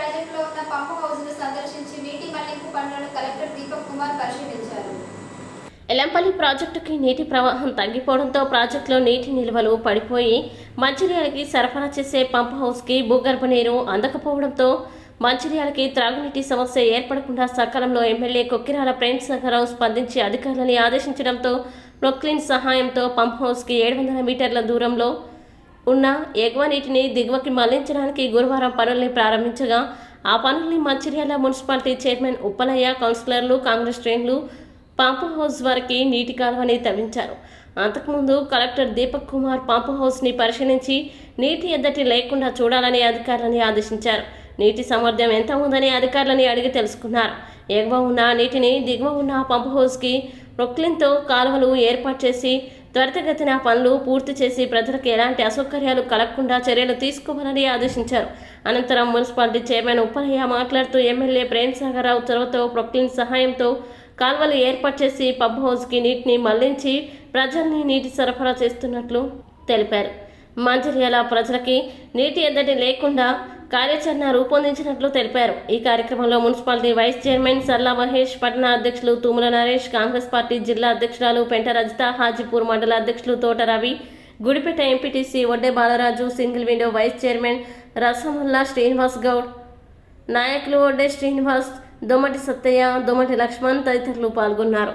ప్రాజెక్టులో ఉన్న పంపు హౌస్ను సందర్శించి నీటి మళ్ళింపు పనులను కలెక్టర్ దీపక్ కుమార్ పరిశీలించారు. ఎలంపల్లి ప్రాజెక్టుకి నీటి ప్రవాహం తగ్గిపోవడంతో ప్రాజెక్టులో నీటి నిల్వలు పడిపోయి మంచిర్యాలకి సరఫరా చేసే పంప్ హౌస్కి భూగర్భ నీరు అందకపోవడంతో మంచిర్యాలకి త్రాగునీటి సమస్య ఏర్పడకుండా సకాలంలో ఎమ్మెల్యే కొక్కిరాల ప్రేమసాగరరావు స్పందించి అధికారులని ఆదేశించడంతో ప్రొక్లిన్ సహాయంతో పంప్ హౌస్కి ఏడు వందల మీటర్ల దూరంలో ఉన్న ఎగువ నీటిని దిగువకి మళ్ళించడానికి గురువారం పనుల్ని ప్రారంభించగా ఆ పనుల్ని మంచిర్యాల మున్సిపాలిటీ చైర్మన్ ఉప్పలయ్య కౌన్సిలర్లు కాంగ్రెస్ శ్రేణులు పంపు హౌస్ వరకు నీటి కాలువని తవ్వించారు. అంతకుముందు కలెక్టర్ దీపక్ కుమార్ పంపు హౌస్ని పరిశీలించి నీటి ఎద్దటి లేకుండా చూడాలని అధికారులని ఆదేశించారు. నీటి సామర్థ్యం ఎంత ఉందని అధికారులని అడిగి తెలుసుకున్నారు. ఎగువ ఉన్న నీటిని దిగువ ఉన్న పంపు హౌస్కి ప్రొక్లిన్తో కాలువలు ఏర్పాటు చేసి త్వరితగతిన పనులు పూర్తి చేసి ప్రజలకు ఎలాంటి అసౌకర్యాలు కలగకుండా చర్యలు తీసుకోవాలని ఆదేశించారు. అనంతరం మున్సిపాలిటీ చైర్మన్ ఉప్పలయ్య మాట్లాడుతూ ఎమ్మెల్యే ప్రేమ్సాగర్ రావు చొరవతో ప్రొక్లిన్ సహాయంతో కాల్వలు ఏర్పాటు చేసి పబ్ హౌస్కి నీటిని మళ్ళించి ప్రజల్ని నీటి సరఫరా చేస్తున్నట్లు తెలిపారు. మంచిర్యాల ప్రజలకి నీటి ఎద్దడి లేకుండా కార్యాచరణ రూపొందించినట్లు తెలిపారు. ఈ కార్యక్రమంలో municipality vice chairman Sarla Mahesh పట్టణ అధ్యక్షులు తుముల నరేష్ కాంగ్రెస్ పార్టీ జిల్లా అధ్యక్షురాలు పెంట రజిత హాజీపూర్ మండల అధ్యక్షులు Thota Ravi Gudipeta MPTC Vadde Balaraju single window vice chairman Rasamulla Srinivas Goud నాయకులు వడ్డే శ్రీనివాస్ దొమ్మటి సత్తయ్య దొమ్మటి లక్ష్మణ్ తదితరులు పాల్గొన్నారు.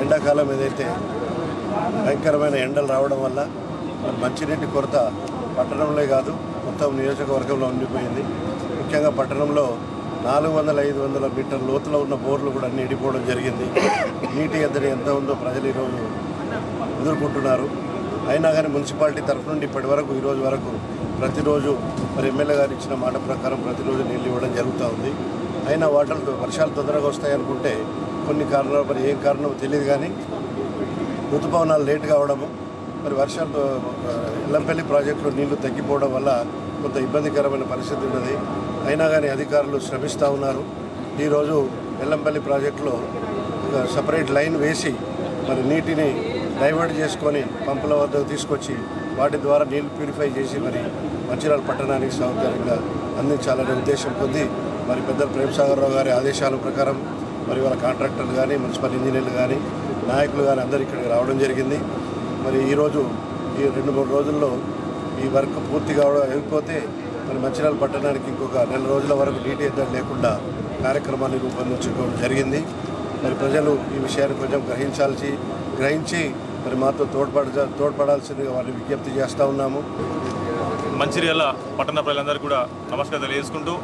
ఎండాకాలం ఏదైతే భయంకరమైన ఎండలు రావడం వల్ల మంచినీటి కొరత పట్టణంలో కాదు మొత్తం నియోజకవర్గంలో ఉండిపోయింది. ముఖ్యంగా పట్టణంలో నాలుగు వందల ఐదు వందల మీటర్ లోతులో ఉన్న బోర్లు కూడా నీడిపోవడం జరిగింది. నీటి ఎద్దడి ఎంత ఉందో ప్రజలు ఈరోజు ఎదుర్కొంటున్నారు. అయినా కానీ మున్సిపాలిటీ తరఫు నుండి ఇప్పటి వరకు ఈరోజు వరకు ప్రతిరోజు మరి ఎమ్మెల్యే గారు ఇచ్చిన మాట ప్రకారం ప్రతిరోజు నీళ్ళు ఇవ్వడం జరుగుతూ ఉంది. అయినా వాటర్ వర్షాలు తొందరగా వస్తాయనుకుంటే కొన్ని కారణాలు మరి ఏం కారణమో తెలియదు కానీ ఋతుపవనాలు లేట్ కావడము మరి వర్షాలు ఎల్లంపల్లి ప్రాజెక్టులో నీళ్ళు తగ్గిపోవడం వల్ల కొంత ఇబ్బందికరమైన పరిస్థితి ఉన్నది. అయినా కానీ అధికారులు శ్రమిస్తూ ఉన్నారు. ఈరోజు ఎల్లంపల్లి ప్రాజెక్టులో ఒక సపరేట్ లైన్ వేసి మరి నీటిని డైవర్ట్ చేసుకొని పంపుల వద్దకు తీసుకొచ్చి వాటి ద్వారా నీళ్ళు ప్యూరిఫై చేసి మరి మంచిర్యాల పట్టణానికి సౌకర్యంగా అందించాలనే ఉద్దేశం పొంది మరి పెద్దలు ప్రేమసాగరరావు గారి ఆదేశాల ప్రకారం మరి వాళ్ళ కాంట్రాక్టర్లు కానీ మున్సిపల్ ఇంజనీర్లు కానీ నాయకులు కానీ అందరూ ఇక్కడికి రావడం జరిగింది. మరి ఈరోజు ఈ రెండు మూడు రోజుల్లో ఈ వర్క్ పూర్తి కావడం అయిపోతే మరి మంచిర్యాల పట్టణానికి ఇంకొక నెల రోజుల వరకు నీటి లేకుండా కార్యక్రమాన్ని రూపొందించుకోవడం జరిగింది. మరి ప్రజలు ఈ విషయాన్ని కొంచెం గ్రహించాల్సి గ్రహించి మరి మాతో తోడ్పడ తోడ్పడాల్సిందిగా వారిని విజ్ఞప్తి చేస్తూ ఉన్నాము. మంచిర్యాల పట్టణ ప్రజలందరూ కూడా నమస్కారం తెలియజేసుకుంటూ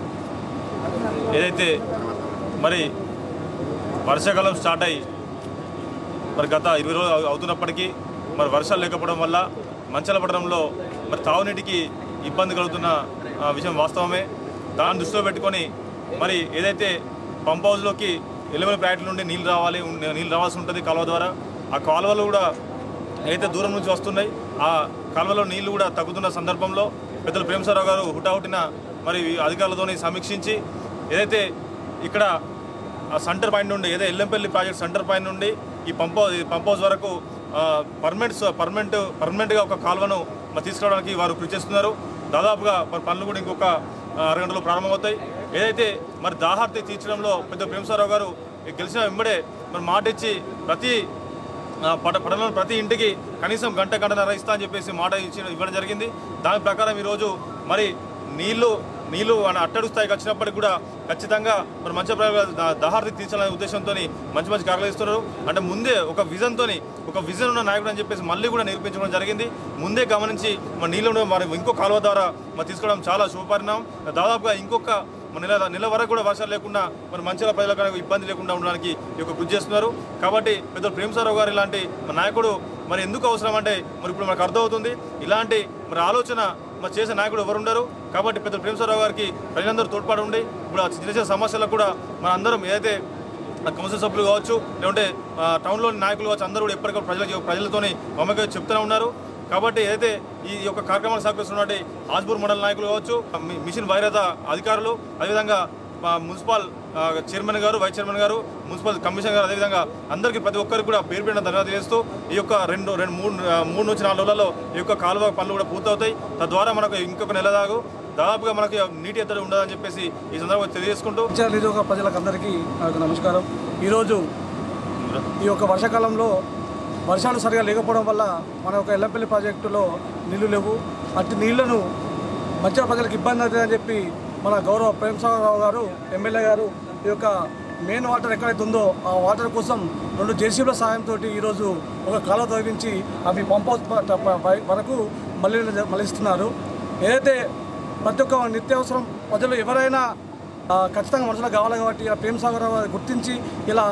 ఏదైతే మరి వర్షాకాలం స్టార్ట్ అయ్యి మరి గత ఇరవై రోజులు అవుతున్నప్పటికీ మరి వర్షాలు లేకపోవడం వల్ల మంచాల పట్టణంలో మరి తాగునీటికి ఇబ్బంది కలుగుతున్న ఆ, విషయం వాస్తవమే. దాన్ని దృష్టిలో పెట్టుకొని మరి ఏదైతే పంప్ హౌస్లోకి ఎలిమల ప్రాజెక్టు నుండి నీళ్ళు రావాలి నీళ్ళు రావాల్సి ఉంటుంది కాలువ ద్వారా ఆ కాలువలు కూడా ఏదైతే దూరం నుంచి వస్తున్నాయి ఆ కాలువలో నీళ్ళు కూడా తగ్గుతున్న సందర్భంలో పెద్దలు ప్రేమసారావు గారు హుటాహుటిన మరి అధికారులతోని సమీక్షించి ఏదైతే ఇక్కడ ఆ సెంటర్ పాయింట్ నుండి ఏదో ఎల్లంపల్లి ప్రాజెక్ట్ సెంటర్ పాయింట్ నుండి ఈ పంప్ పంప్ హౌస్ వరకు పర్మనెంట్ పర్మనెంట్ పర్మనెంట్గా ఒక కాలువను మరి తీసుకురావడానికి వారు కృషి చేస్తున్నారు. దాదాపుగా మరి పనులు కూడా ఇంకొక అరగంటలో ప్రారంభమవుతాయి. ఏదైతే మరి దాహార్తి తీర్చడంలో పెద్ద ప్రేమసారావు గారు గెలిచిన వెంబడే మరి మాట ఇచ్చి ప్రతి పట పట్టణంలో ప్రతి ఇంటికి కనీసం గంట గంటన్నర ఇస్తా అని చెప్పేసి మాట ఇచ్చి ఇవ్వడం జరిగింది. దాని ప్రకారం ఈరోజు మరి నీళ్ళు నీళ్ళు మన అట్టడుగు స్థాయికి వచ్చినప్పటికి కూడా ఖచ్చితంగా మరి మంచి దహార్తి తీర్చాలనే ఉద్దేశంతో మంచి మంచి కార్యాలు ఇస్తున్నారు అంటే ముందే ఒక విజన్తో ఒక విజన్ ఉన్న నాయకుడు అని చెప్పేసి మళ్ళీ కూడా నిరూపించడం జరిగింది. ముందే గమనించి మన నీళ్ళు మరి ఇంకో కాలువ ద్వారా మరి తీసుకోవడం చాలా శుభపరిణామం. దాదాపుగా ఇంకొక మన నెల నెల వరకు కూడా వర్షాలు లేకుండా మరి మంచిగా ప్రజలకు ఇబ్బంది లేకుండా ఉండడానికి ఈ యొక్క కృషి చేస్తున్నారు. కాబట్టి పెద్ద ప్రేమసారావు గారు ఇలాంటి మన నాయకుడు మరి ఎందుకు అవసరం అంటే మరి ఇప్పుడు మనకు అర్థమవుతుంది. ఇలాంటి మరి ఆలోచన మరి చేసే నాయకుడు ఎవరు ఉండరు? కాబట్టి పెద్ద ప్రేమసారావు గారికి ప్రజలందరూ తోడ్పాటు ఉండి ఇప్పుడు చిన్న చిన్న సమస్యలకు కూడా మన అందరం ఏదైతే కౌన్సిల్ సభ్యులు కావచ్చు లేదంటే ఆ, టౌన్లోని నాయకులు కావచ్చు అందరూ కూడా ఎప్పటికప్పుడు ప్రజలకి ప్రజలతోని మమ్మల్ని చెప్తూనే ఉన్నారు. కాబట్టి ఏదైతే ఈ యొక్క కార్యక్రమాలు సహకరిస్తున్నటువంటి ఆజ్పూర్ మండల నాయకులు కావచ్చు మిషన్ భైరత అధికారులు అదేవిధంగా మా మున్సిపల్ చైర్మన్ గారు వైస్ చైర్మన్ గారు మున్సిపల్ కమిషనర్ గారు అదేవిధంగా అందరికీ ప్రతి ఒక్కరికి కూడా పేరు పెట్టిన ధన్యవాదాలు చేస్తూ ఈ యొక్క రెండు రెండు మూడు మూడు నుంచి నాలుగు రోజులలో ఈ యొక్క కాలువ పనులు కూడా పూర్తవుతాయి. తద్వారా మనకు ఇంకొక నెల దాగు. దాదాపుగా మనకి నీటి ఎద్దడి ఉండదని చెప్పేసి ఈ సందర్భంగా తెలియజేసుకుంటూ మంచిర్యాల నియోజక ప్రజలకు అందరికీ నాకు నమస్కారం. ఈరోజు ఈ యొక్క వర్షాకాలంలో వర్షాలు సరిగా లేకపోవడం వల్ల మన యొక్క ఎల్లంపల్లి ప్రాజెక్టులో నీళ్ళు లేవు. అట్టి నీళ్ళను మధ్య ప్రజలకు ఇబ్బంది అవుతుందని చెప్పి మన గౌరవ ప్రేమసాగరరావు గారు ఎమ్మెల్యే గారు ఈ యొక్క మెయిన్ వాటర్ ఎక్కడైతే ఉందో ఆ వాటర్ కోసం రెండు జేసీబీల సాయంతో ఈరోజు ఒక కాలువ తొలగించి అవి పంప్ వరకు మళ్ళీ మళ్ళిస్తున్నారు. ఏదైతే ప్రతి ఒక్క నిత్యావసరం ప్రజలు ఎవరైనా ఖచ్చితంగా మనుషులకు కావాలి కాబట్టి ఇలా ప్రేమ్ సాగర్ రావు గారు గుర్తించి ఇలా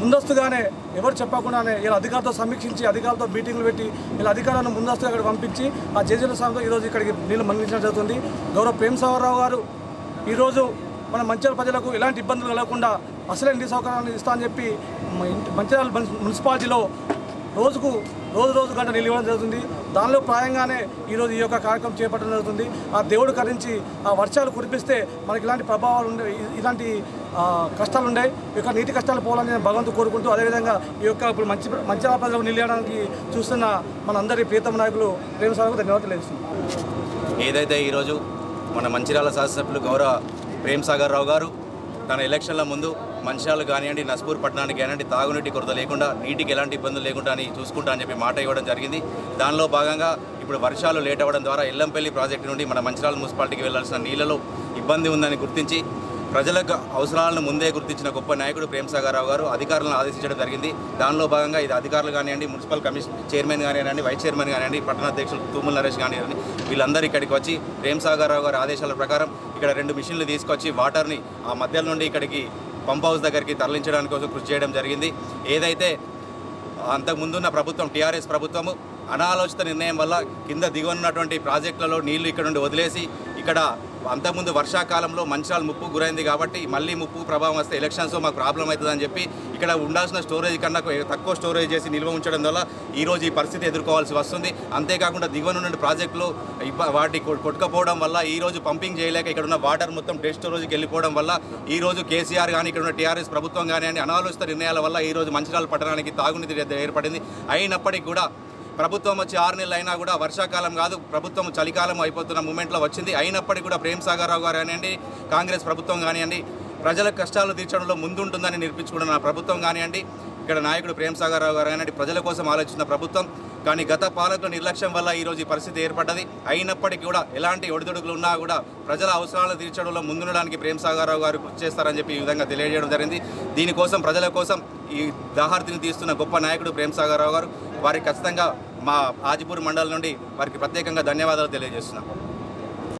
ముందస్తుగానే ఎవరు చెప్పకుండానే ఇలా అధికారులతో సమీక్షించి అధికారులతో మీటింగ్లు పెట్టి ఇలా అధికారులను ముందస్తుగా అక్కడ పంపించి ఆ జేజీల సాయంతో ఈరోజు ఇక్కడికి నీళ్ళు మళ్ళించడం జరుగుతుంది. గౌరవ ప్రేమ్ సాగర్ గారు ఈరోజు మన మంచిర్యాల ప్రజలకు ఎలాంటి ఇబ్బందులు కలగకుండా అసలే నీటి సౌకర్యాన్ని ఇస్తా అని చెప్పి మంచిర్యాల మున్సిపాలిటీలో రోజుకు రోజు రోజు గంట నిలివడం జరుగుతుంది. దానిలో ప్రాయంగానే ఈరోజు ఈ యొక్క కార్యక్రమం చేపట్టడం జరుగుతుంది. ఆ దేవుడు కరించి ఆ వర్షాలు కురిపిస్తే మనకి ఇలాంటి ప్రభావాలు ఉండే ఇలాంటి కష్టాలు ఉన్నాయి ఈ యొక్క నీటి కష్టాలు పోవాలని నేను భగవంతు కోరుకుంటూ అదేవిధంగా ఈ యొక్క ఇప్పుడు మంచి మంచిర్యాల ప్రజలకు నీళ్ళు చూస్తున్న మనందరి ప్రీతమ నాయకులు ప్రేమ సాగుకు ధన్యవాదాలు తెలుస్తుంది ఏదైతే ఈరోజు మన మంచిర్యాల శాసనసభ్యులు గౌరవ ప్రేమ్ సాగర్ రావు గారు తన ఎలక్షన్ల ముందు మంచిర్యాలు కానివ్వండి నస్పూర్ పట్టణానికి కానివ్వండి తాగునీటి కొరత లేకుండా నీటికి ఎలాంటి ఇబ్బందులు లేకుండా అని చూసుకుంటా అని చెప్పి మాట ఇవ్వడం జరిగింది. దానిలో భాగంగా ఇప్పుడు వర్షాలు లేట్ అవ్వడం ద్వారా ఎల్లంపల్లి ప్రాజెక్టు నుండి మన మంచిర్యాల మున్సిపాలిటీకి వెళ్ళాల్సిన నీళ్ళలో ఇబ్బంది ఉందని గుర్తించి ప్రజలకు అవసరాలను ముందే గుర్తించిన గొప్ప నాయకుడు ప్రేమ్ సాగర్ గారు అధికారులను ఆదేశించడం జరిగింది. దానిలో భాగంగా ఇది అధికారులు కానివ్వండి మున్సిపల్ కమిషన్ చైర్మన్ కానివ్వండి వైస్ చైర్మన్ కానివ్వండి పట్టణ అధ్యక్షులు నరేష్ కానివ్వండి వీళ్ళందరూ ఇక్కడికి వచ్చి ప్రేమ్ సాగర్ గారి ఆదేశాల ప్రకారం ఇక్కడ రెండు మిషన్లు తీసుకొచ్చి వాటర్ని ఆ మధ్యలో నుండి ఇక్కడికి పంప్ హౌస్ దగ్గరికి తరలించడానికి కోసం కృషి చేయడం జరిగింది. ఏదైతే అంతకుముందున్న ప్రభుత్వం టీఆర్ఎస్ ప్రభుత్వము అనాలోచిత నిర్ణయం వల్ల కింద దిగువనున్నటువంటి ప్రాజెక్టులలో నీళ్ళు ఇక్కడ నుండి వదిలేసి ఇక్కడ అంతకుముందు వర్షాకాలంలో మంచిరాలు ముప్పు గురైంది కాబట్టి మళ్ళీ ముప్పు ప్రభావం వస్తే ఎలక్షన్స్లో మాకు ప్రాబ్లం అవుతుందని చెప్పి ఇక్కడ ఉండాల్సిన స్టోరేజ్ కన్నా తక్కువ స్టోరేజ్ చేసి నిల్వ ఉంచడం వల్ల ఈ రోజు ఈ పరిస్థితి ఎదుర్కోవాల్సి వస్తుంది. అంతేకాకుండా దిగువనున్న ప్రాజెక్టులు వాటి కొట్టుకపోవడం వల్ల ఈ రోజు పంపింగ్ చేయలేక ఇక్కడ ఉన్న వాటర్ మొత్తం డెడ్ స్టోరేజ్కి వెళ్ళిపోవడం వల్ల ఈ రోజు కేసీఆర్ కానీ ఇక్కడ ఉన్న టీఆర్ఎస్ ప్రభుత్వం కానీ అనాలోచిత నిర్ణయాల వల్ల ఈ రోజు మంచిర్యాల పట్టణానికి తాగునీటి ఏర్పడింది. అయినప్పటికీ కూడా ప్రభుత్వం వచ్చి ఆరు నెలలు అయినా కూడా వర్షాకాలం కాదు ప్రభుత్వం చలికాలం అయిపోతున్న మూమెంట్లో వచ్చింది. అయినప్పటికీ కూడా ప్రేమ్ సాగర్ రావు గారు కానివ్వండి కాంగ్రెస్ ప్రభుత్వం కానివ్వండి ప్రజల కష్టాలు తీర్చడంలో ముందుంటుందని నిరూపించుకున్న ప్రభుత్వం కానివ్వండి ఇక్కడ నాయకుడు ప్రేమ్ సాగర్ రావు గారు కానివ్వండి ప్రజల కోసం ఆలోచించిన ప్రభుత్వం. కానీ గత పాలకుల నిర్లక్ష్యం వల్ల ఈరోజు ఈ పరిస్థితి ఏర్పడ్డది. అయినప్పటికీ కూడా ఎలాంటి ఒడిదుడుకులు ఉన్నా కూడా ప్రజల అవసరాలు తీర్చడంలో ముందుండడానికి ప్రేమ్ సాగర్ రావు గారు కృషి చేస్తారని చెప్పి ఈ విధంగా తెలియజేయడం జరిగింది. దీనికోసం ప్రజల కోసం ఈ దాహార్తిని తీస్తున్న గొప్ప నాయకుడు ప్రేమ్ సాగర్ రావు గారు వారికి ఖచ్చితంగా మా ఆజిపూర్ మండలం నుండి వారికి ప్రత్యేకంగా ధన్యవాదాలు తెలియజేస్తున్నాం.